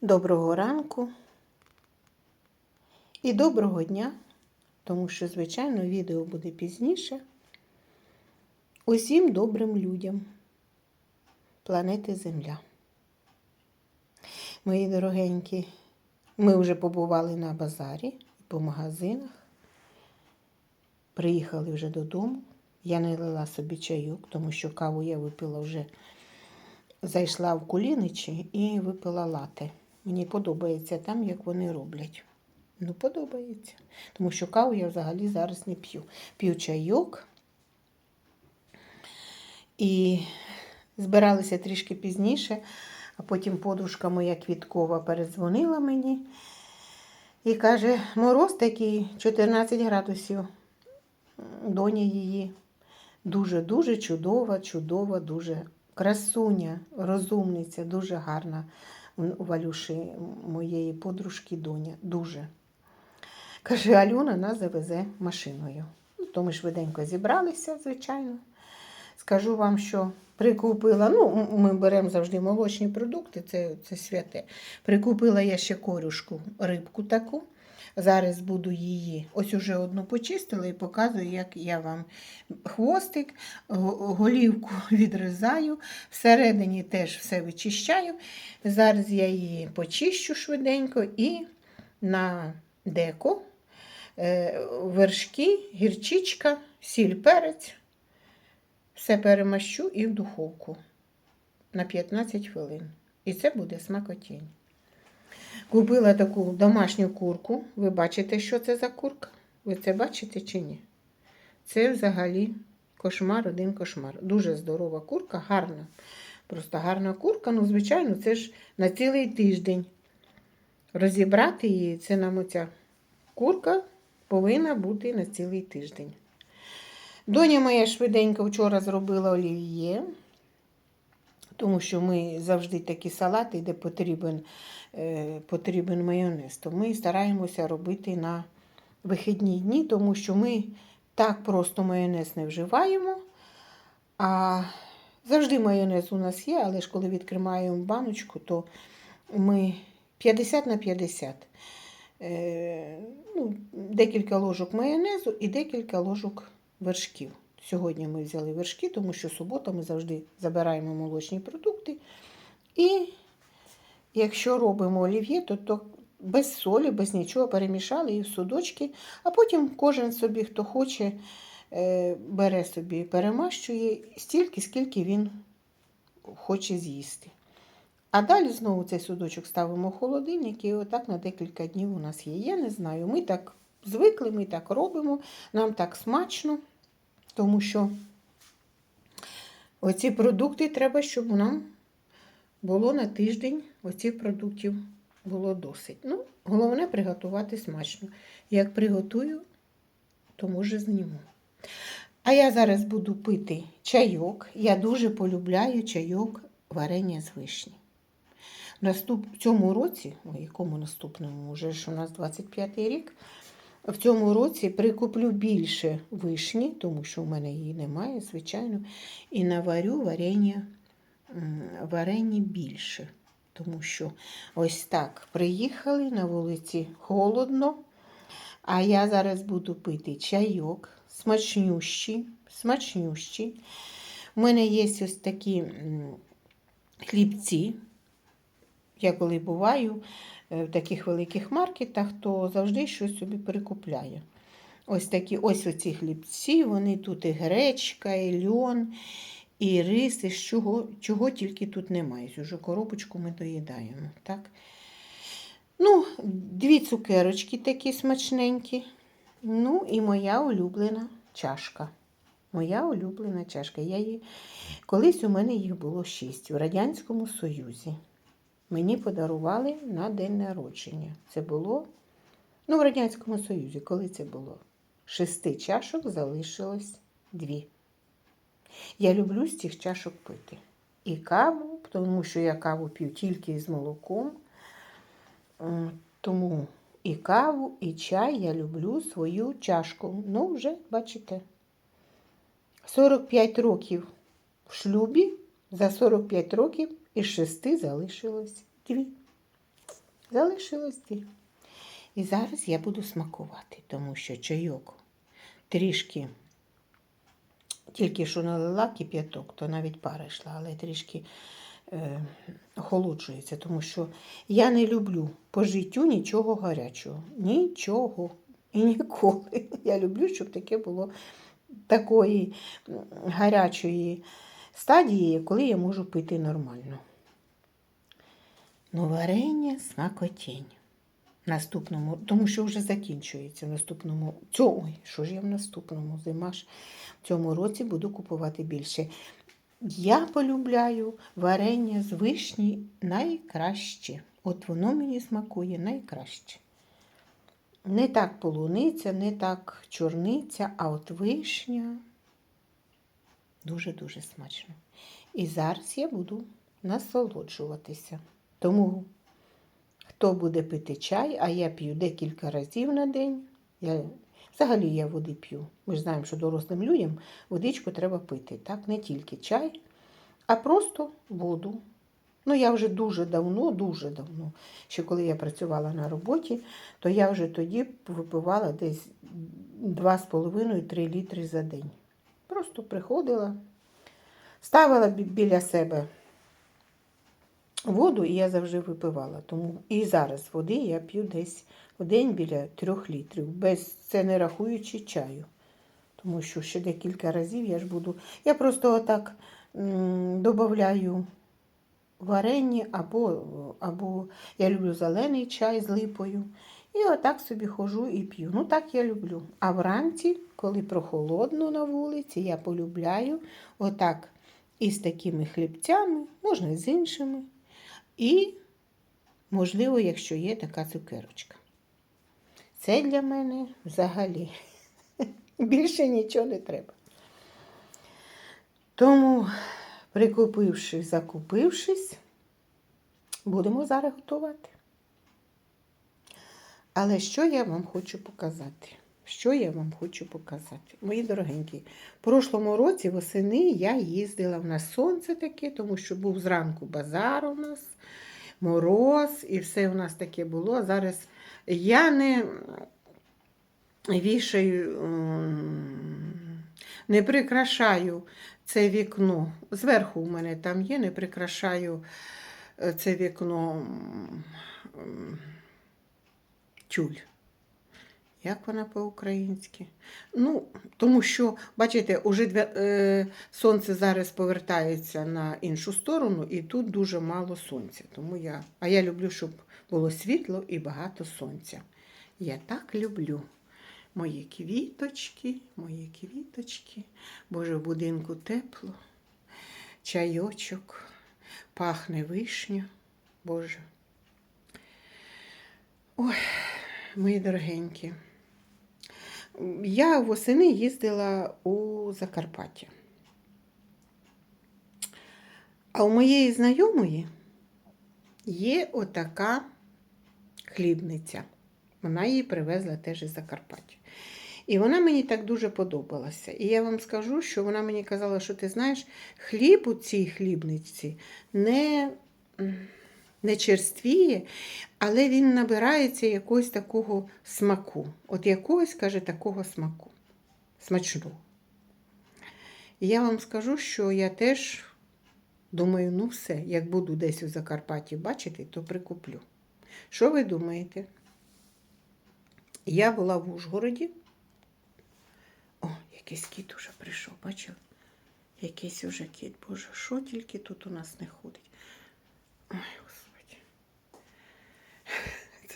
Доброго ранку і доброго дня, тому що, звичайно, відео буде пізніше. Усім добрим людям планети Земля. Мої дорогенькі, ми вже побували на базарі, по магазинах. Приїхали вже додому. Я не лила собі чайок, тому що каву я випила вже, зайшла в куліничі і випила лате. Мені подобається там, як вони роблять. Ну, подобається. Тому що каву я взагалі зараз не п'ю. П'ю чайок. І збиралися трішки пізніше, а потім подружка моя квіткова передзвонила мені і каже: мороз такий 14 градусів. Доня її дуже-дуже чудова, чудова, дуже красуня, розумниця, дуже гарна у Валюші моєї подружки доня. Дуже. Каже, Альона нас завезе машиною. Ну, то ми швиденько зібралися, звичайно. Скажу вам, що прикупила, ну, ми беремо завжди молочні продукти, це, це святе. Прикупила я ще корюшку, рибку таку. Зараз буду її, ось уже одну почистила і показую, як я вам хвостик, голівку відрізаю, всередині теж все вичищаю. Зараз я її почищу швиденько і на деко е, вершки, гірчичка, сіль, перець. Все перемащу і в духовку на 15 хвилин. І це буде смакотінь. Купила таку домашню курку. Ви бачите, що це за курка? Ви це бачите чи ні? Це взагалі кошмар, один кошмар. Дуже здорова курка, гарна. Просто гарна курка. Ну, звичайно, це ж на цілий тиждень. Розібрати її, це нам оця курка повинна бути на цілий тиждень. Доня моя швиденько вчора зробила олів'є, тому що ми завжди такі салати, де потрібен е, потрібен майонез, то ми стараємося робити на вихідні дні, тому що ми так просто майонез не вживаємо. А завжди майонез у нас є, але ж коли відкриваємо баночку, то ми 50 на 50. Е, ну, Декілька ложок майонезу і декілька ложок вершків. Сьогодні ми взяли вершки, тому що субота ми завжди забираємо молочні продукти. І якщо робимо олів'є, то, то без солі, без нічого перемішали і в судочки, а потім кожен собі, хто хоче, е, бере собі, перемащує стільки, скільки він хоче з'їсти. А далі знову цей судочок ставимо в холодильник і отак на декілька днів у нас є. Я не знаю, ми так звикли, ми так робимо, нам так смачно, тому що оці продукти треба, щоб нам було на тиждень оцих продуктів було досить. Ну, Головне приготувати смачно. Як приготую, то може зніму. А я зараз буду пити чайок. Я дуже полюбляю чайок варення з вишні. Наступ... В цьому році, о якому наступному, вже ж у нас 25-й рік, в цьому році прикуплю більше вишні, тому що в мене її немає, звичайно, і наварю варення, варення більше. Тому що ось так приїхали на вулиці холодно, а я зараз буду пити чайок, смачнющий, смачнющий. У мене є ось такі хлібці. Я коли буваю в таких великих маркетах, то завжди щось собі перекупляю. Ось такі ось оці хлібці, вони тут і гречка, і льон, і рис, і чого чого тільки тут немає. Уже коробочку ми доїдаємо. так? Ну, Дві цукерочки такі смачненькі. Ну, і моя улюблена чашка. Моя улюблена чашка. Я її... Колись у мене їх було шість в Радянському Союзі мені подарували на день народження. Це було ну, в Радянському Союзі, коли це було? Шести чашок залишилось дві. Я люблю з цих чашок пити. І каву, тому що я каву п'ю тільки з молоком. Тому і каву, і чай я люблю свою чашку. Ну, вже, бачите, 45 років в шлюбі, за 45 років із шести залишилось дві. Залишилось дві. І зараз я буду смакувати, тому що чайок трішки, тільки що налила кип'яток, то навіть пара йшла, але трішки е, охолоджується, тому що я не люблю по життю нічого гарячого. Нічого. І ніколи. Я люблю, щоб таке було такої гарячої стадії, коли я можу пити нормально. Ну, варення смакотінь. Наступному, тому що вже закінчується в наступному. Цьому, ой, що ж я в наступному? Зима в цьому році буду купувати більше. Я полюбляю варення з вишні найкраще. От воно мені смакує найкраще. Не так полуниця, не так чорниця, а от вишня дуже-дуже смачно. І зараз я буду насолоджуватися. Тому хто буде пити чай, а я п'ю декілька разів на день. Я, взагалі я води п'ю. Ми ж знаємо, що дорослим людям водичку треба пити. Так? Не тільки чай, а просто воду. Ну, я вже дуже давно, дуже давно, ще коли я працювала на роботі, то я вже тоді випивала десь 2,5-3 літри за день. Просто приходила, ставила біля себе воду, я завжди випивала. Тому і зараз води я п'ю десь в день біля 3 літрів, без це не рахуючи чаю. Тому що ще декілька разів я ж буду. Я просто отак додаю варення або, або я люблю зелений чай з липою. І отак собі хожу і п'ю. Ну так я люблю. А вранці, коли прохолодно на вулиці, я полюбляю отак із такими хлібцями, можна з іншими. І, можливо, якщо є така цукерочка. Це для мене взагалі більше нічого не треба. Тому, прикупившись, закупившись, будемо зараз готувати. Але що я вам хочу показати? Що я вам хочу показати? Мої дорогенькі, в прошлому році восени я їздила в нас сонце таке, тому що був зранку базар у нас, мороз, і все у нас таке було. Зараз я не вішаю, не прикрашаю це вікно. Зверху у мене там є, не прикрашаю е, це вікно м, м, тюль. Як вона по-українськи? Ну, тому що, бачите, уже две- е, сонце зараз повертається на іншу сторону, і тут дуже мало сонця. Тому я, а я люблю, щоб було світло і багато сонця. Я так люблю. Мої квіточки, мої квіточки. Боже, в будинку тепло, чайочок, пахне вишня. Боже. Ой, мої дорогенькі. Я восени їздила у Закарпаття. А у моєї знайомої є отака хлібниця. Вона її привезла теж із Закарпаття. І вона мені так дуже подобалася. І я вам скажу, що вона мені казала, що ти знаєш, хліб у цій хлібниці не, не черствіє, але він набирається якогось такого смаку. От якогось, каже, такого смаку. Смачного. І я вам скажу, що я теж думаю, ну все, як буду десь у Закарпатті бачити, то прикуплю. Що ви думаєте? Я була в Ужгороді. О, якийсь кіт уже прийшов, бачив? Якийсь уже кіт. Боже, що тільки тут у нас не ходить? Ой, Господи.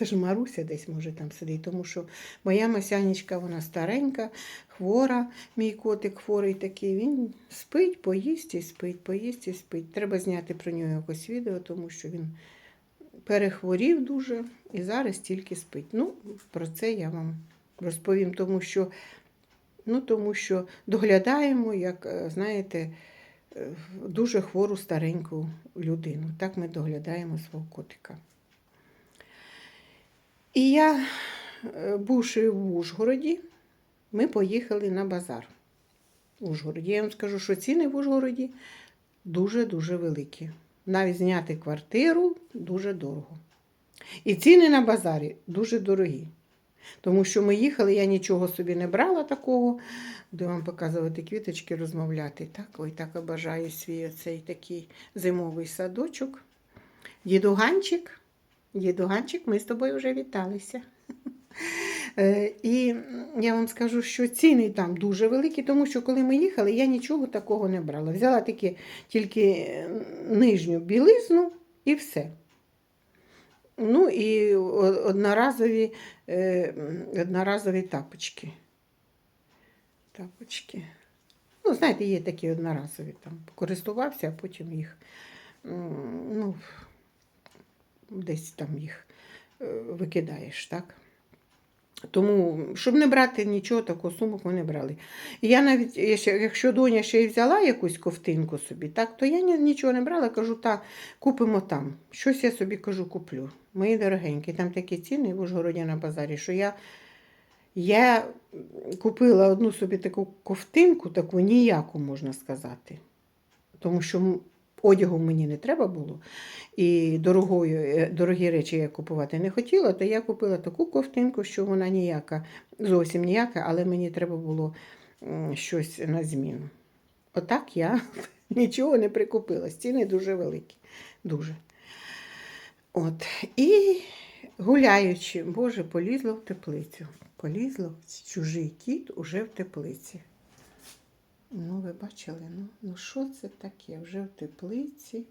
Це ж Маруся десь може там сидить, тому що моя масянечка, вона старенька, хвора, мій котик хворий такий. Він спить, поїсть і спить, поїсть і спить. Треба зняти про нього якось відео, тому що він перехворів дуже і зараз тільки спить. Ну, про це я вам розповім, тому що, ну, тому що доглядаємо, як, е, знаєте, е, дуже хвору стареньку людину. Так ми доглядаємо свого котика. І я, е, бувши в Ужгороді, ми поїхали на базар. В Ужгороді. Я вам скажу, що ціни в Ужгороді дуже-дуже великі. Навіть зняти квартиру дуже дорого. І ціни на базарі дуже дорогі. Тому що ми їхали, я нічого собі не брала такого. Буду вам показувати квіточки, розмовляти. Так, ой, так обожаю свій оцей такий зимовий садочок. Дідуганчик, дідуганчик, ми з тобою вже віталися. Е, І я вам скажу, що ціни там дуже великі, тому що коли ми їхали, я нічого такого не брала. Взяла тільки, тільки нижню білизну і все. Ну і одноразові, е, одноразові тапочки. Тапочки. Ну, знаєте, є такі одноразові там. Користувався, а потім їх ну, десь там їх е, викидаєш, так? Тому, щоб не брати нічого такого сумок, ми не брали. І я навіть, якщо- доня ще й взяла якусь ковтинку собі, так, то я нічого не брала, кажу, так, купимо там. Щось я собі кажу, куплю. Мої дорогенькі, там такі ціни в Ужгороді на базарі, що я, я купила одну собі таку ковтинку, таку ніяку, можна сказати. Тому що одягу мені не треба було. І дорогою, е, дорогі речі я купувати не хотіла, то я купила таку ковтинку, що вона ніяка, зовсім ніяка, але мені треба було щось на зміну. Отак я нічого не прикупила. Ціни дуже великі. Дуже. От. І гуляючи, Боже, полізло в теплицю. Полізло чужий кіт уже в теплиці. Ну, ви бачили, ну, ну що це таке? Вже в теплиці.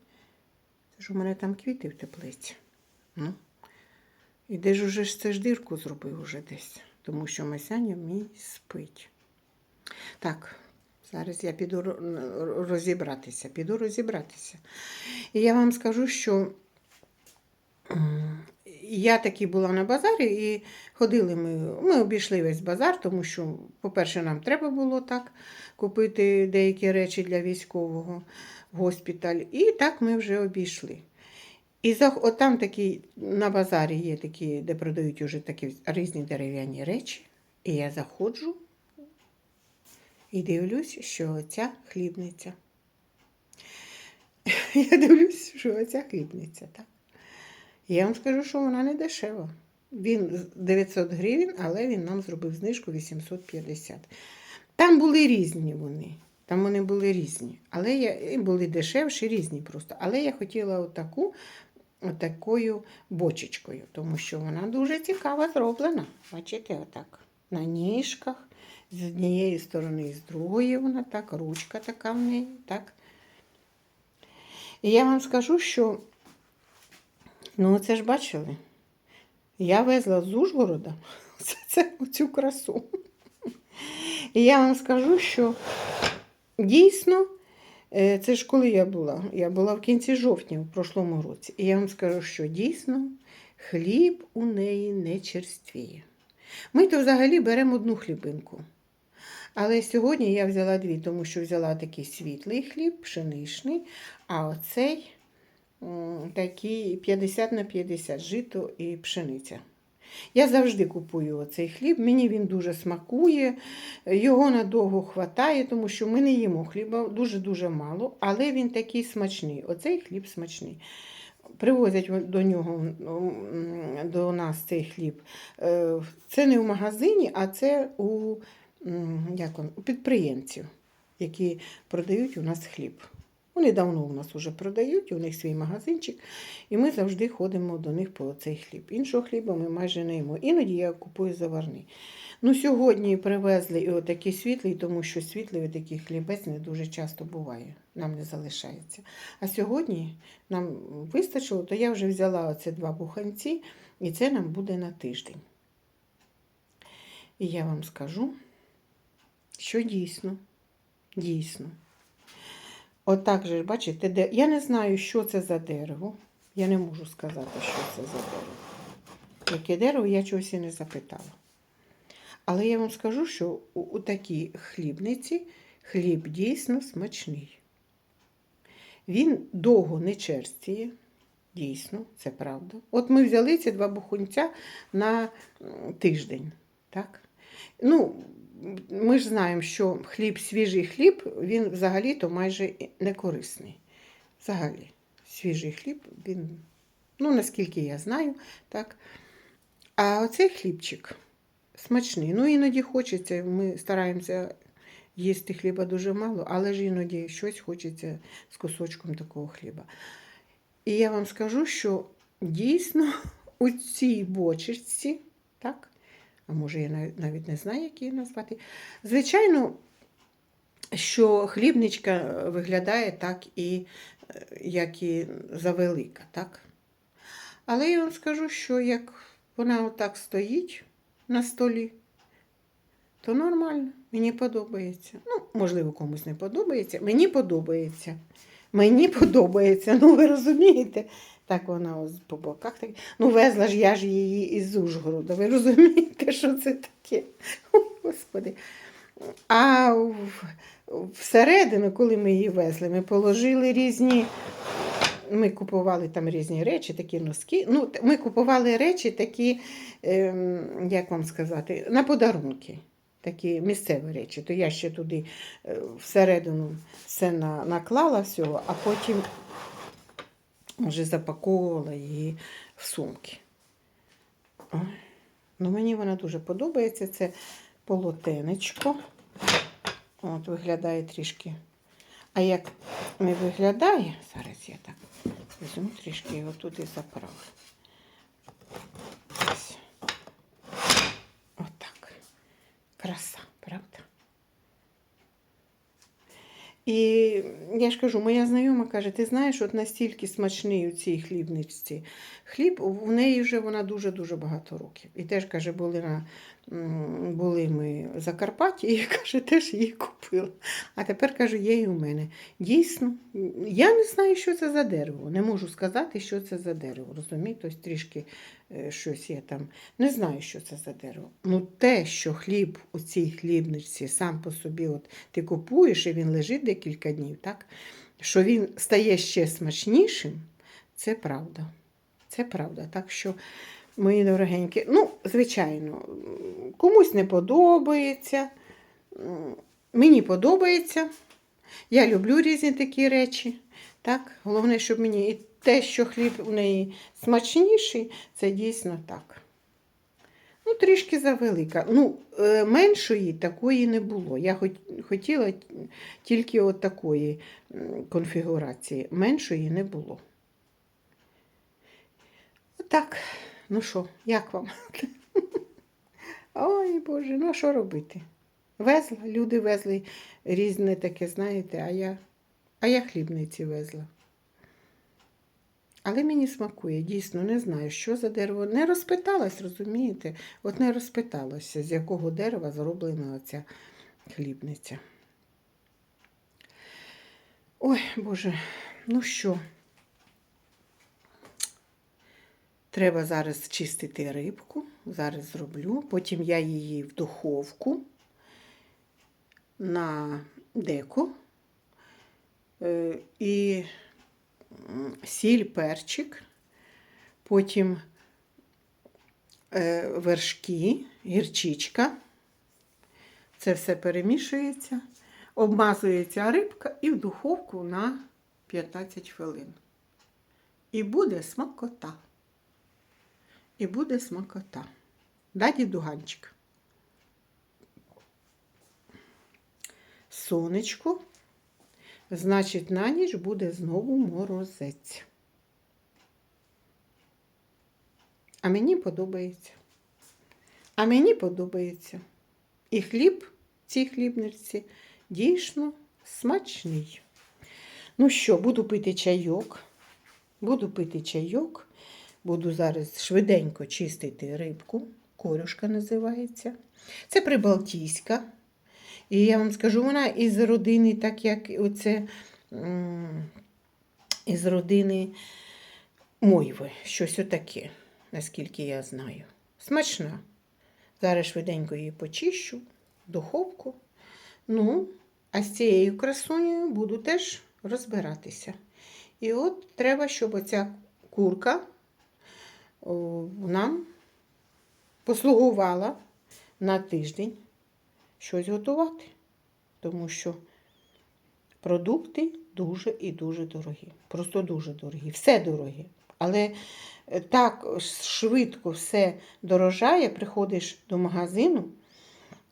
Це ж у мене там квіти в теплиці. Ну. І де ж уже ж це ж дірку зробив уже десь, тому що Масяня мій спить. Так, зараз я піду розібратися, піду розібратися. І я вам скажу, що я таки була на базарі і ходили ми. Ми обійшли весь базар, тому що, по-перше, нам треба було так купити деякі речі для військового в госпіталь. І так ми вже обійшли. І за, от там такі, на базарі є такі, де продають уже такі різні дерев'яні речі. І я заходжу і дивлюсь, що оця хлібниця. Я дивлюсь, що оця хлібниця, так. Я вам скажу, що вона не дешева. Він 900 гривень, але він нам зробив знижку 850. Там були різні вони. Там вони були різні. Але я, були дешевші, різні просто. Але я хотіла отаку, отакою бочечкою, тому що вона дуже цікаво зроблена. Бачите, отак. На ніжках. З однієї сторони і з другої вона так, ручка така в неї, так. І я вам скажу, що, ну, це ж бачили, я везла з Ужгорода це, цю красу. І я вам скажу, що дійсно, е, це ж коли я була? Я була в кінці жовтня в прошлому році. І я вам скажу, що дійсно хліб у неї не черствіє. Ми то взагалі беремо одну хлібинку. Але сьогодні я взяла дві, тому що взяла такий світлий хліб, пшеничний, а оцей такий 50 на 50 жито і пшениця. Я завжди купую оцей хліб, мені він дуже смакує, його надовго хватає, тому що ми не їмо хліба дуже-дуже мало, але він такий смачний. Оцей хліб смачний. Привозять до нього до нас цей хліб. Е, Це не в магазині, а це у, як у підприємців, які продають у нас хліб. Вони давно у нас вже продають, у них свій магазинчик, і ми завжди ходимо до них по цей хліб. Іншого хліба ми майже не їмо. Іноді я купую заварний. Ну, сьогодні привезли і отакий світлий, тому що світлий такий хлібець не дуже часто буває, нам не залишається. А сьогодні нам вистачило, то я вже взяла оце два буханці, і це нам буде на тиждень. І я вам скажу, що дійсно, дійсно. Отак же, бачите, де... я не знаю, що це за дерево. Я не можу сказати, що це за дерево. Яке дерево, я чогось і не запитала. Але я вам скажу, що у, у такій хлібниці хліб дійсно смачний. Він довго не черствіє, дійсно, це правда. От ми взяли ці два бухунця на тиждень. Так? Ну, ми ж знаємо, що хліб, свіжий хліб, він взагалі-то майже не корисний. Взагалі, свіжий хліб, він Ну, наскільки я знаю, так. А оцей хлібчик смачний. Ну, іноді хочеться, ми стараємося їсти хліба дуже мало, але ж іноді щось хочеться з кусочком такого хліба. І я вам скажу, що дійсно у цій бочечці, так, а може я навіть не знаю, як її назвати. Звичайно, що хлібничка е, виглядає так і е, як і завелика, так? Але я вам скажу, що як вона отак стоїть на столі, то нормально, мені подобається. Ну, можливо, комусь не подобається. Мені подобається. Мені подобається, ну ви розумієте? Так вона ось по боках. Так. Ну, везла ж я ж її із Ужгорода. Ви розумієте, що це таке? Ой, Господи. А всередину, коли ми її везли, ми положили різні. Ми купували там різні речі, такі носки. Ну, ми купували речі такі, ем, як вам сказати, на подарунки. Такі місцеві речі. То я ще туди е, всередину все наклала всього, а потім вже запаковувала її в сумки. Ну, мені вона дуже подобається. Це полотенечко. От, виглядає трішки. А як не виглядає, зараз я так візьму трішки його туди заправлю. Ось. Отак. Краса, правда? І я ж кажу, моя знайома каже, ти знаєш, от настільки смачний у цій хлібничці хліб, у неї вже вона дуже-дуже багато років. І теж каже, були на були ми в Закарпатті, і каже, теж її купила. А тепер каже, є і у мене. Дійсно, я не знаю, що це за дерево. Не можу сказати, що це за дерево. Розумієте, ось трішки е, щось є там. Не знаю, що це за дерево. Ну, те, що хліб у цій хлібничці сам по собі, от ти купуєш, і він лежить декілька днів, так? що він стає ще смачнішим, це правда. Це правда. Так що, мої дорогенькі, ну, звичайно, комусь не подобається. Мені подобається. Я люблю різні такі речі. Так? Головне, щоб мені і те, що хліб у неї смачніший, це дійсно так. Ну, трішки завелика. Ну, е, меншої такої не було. Я хотіла тільки от такої конфігурації. Меншої не було. Отак. Ну що, як вам? Ой, Боже, ну а що робити? Везла, люди везли різне таке, знаєте, а я, а я хлібниці везла. Але мені смакує, дійсно, не знаю, що за дерево. Не розпиталась, розумієте? От не розпиталася, з якого дерева зроблена оця хлібниця. Ой, Боже, ну що? Треба зараз чистити рибку. Зараз зроблю. Потім я її в духовку на деко. Е, І сіль, перчик, потім е, вершки, гірчичка. Це все перемішується, обмазується рибка і в духовку на 15 хвилин. І буде смакота. І буде смакота. Даді дуганчик. Сонечко. Значить, на ніч буде знову морозець. А мені подобається. А мені подобається. І хліб в цій хлібниці дійсно смачний. Ну що, буду пити чайок. Буду пити чайок. Буду зараз швиденько чистити рибку. Корюшка називається. Це прибалтійська. І я вам скажу, вона із родини, так як оце із родини мойви. Щось отаке, наскільки я знаю. Смачна. Зараз швиденько її почищу, духовку. Ну, а з цією красунею буду теж розбиратися. І от треба, щоб оця курка нам послугувала на тиждень щось готувати. Тому що продукти дуже і дуже дорогі. Просто дуже дорогі. Все дороге. Але е, так швидко все дорожає, приходиш до магазину,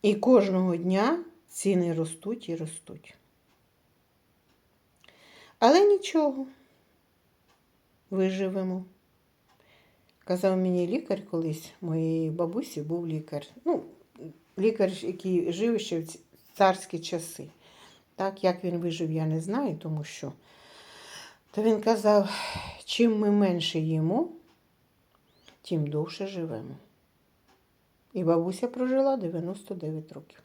і кожного дня ціни ростуть і ростуть. Але нічого, виживемо. Казав мені лікар колись, моєї бабусі був лікар. Ну, лікар, який жив ще в царські часи. Так, як він вижив, я не знаю, тому що. То він казав, чим ми менше їмо, тим довше живемо. І бабуся прожила 99 років.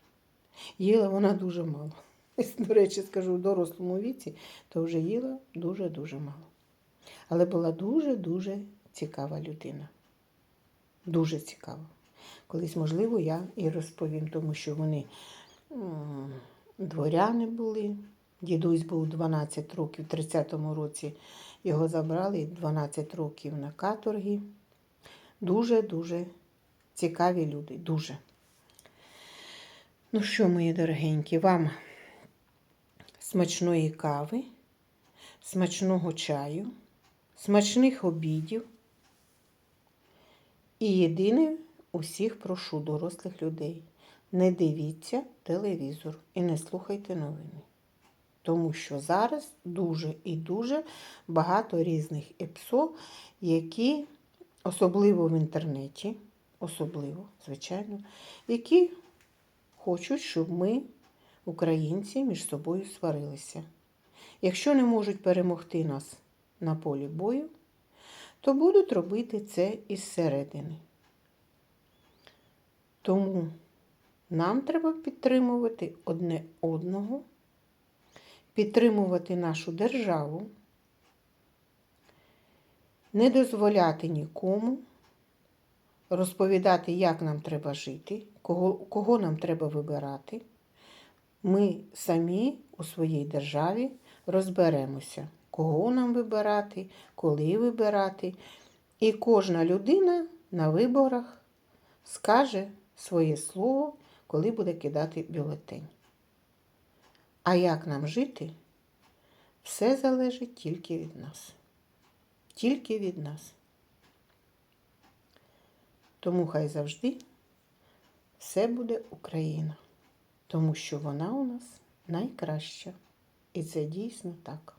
Їла вона дуже мало. До речі, скажу, в дорослому віці, то вже їла дуже-дуже мало. Але була дуже-дуже цікава людина. Дуже цікава. Колись, можливо, я і розповім, тому що вони дворяни були. Дідусь був 12 років, в 30-му році його забрали 12 років на каторгі. Дуже-дуже цікаві люди. Дуже. Ну що, мої дорогенькі, вам смачної кави, смачного чаю, смачних обідів. І єдине, усіх прошу дорослих людей. Не дивіться телевізор і не слухайте новини. Тому що зараз дуже і дуже багато різних епсо, які, особливо в інтернеті, особливо, звичайно, які хочуть, щоб ми, українці, між собою сварилися. Якщо не можуть перемогти нас на полі бою, то будуть робити це із середини. Тому нам треба підтримувати одне одного, підтримувати нашу державу, не дозволяти нікому розповідати, як нам треба жити, кого, кого нам треба вибирати. Ми самі у своїй державі розберемося, кого нам вибирати, коли вибирати. І кожна людина на виборах скаже своє слово, коли буде кидати бюлетень. А як нам жити, все залежить тільки від нас. Тільки від нас. Тому хай завжди все буде Україна, тому що вона у нас найкраща. І це дійсно так.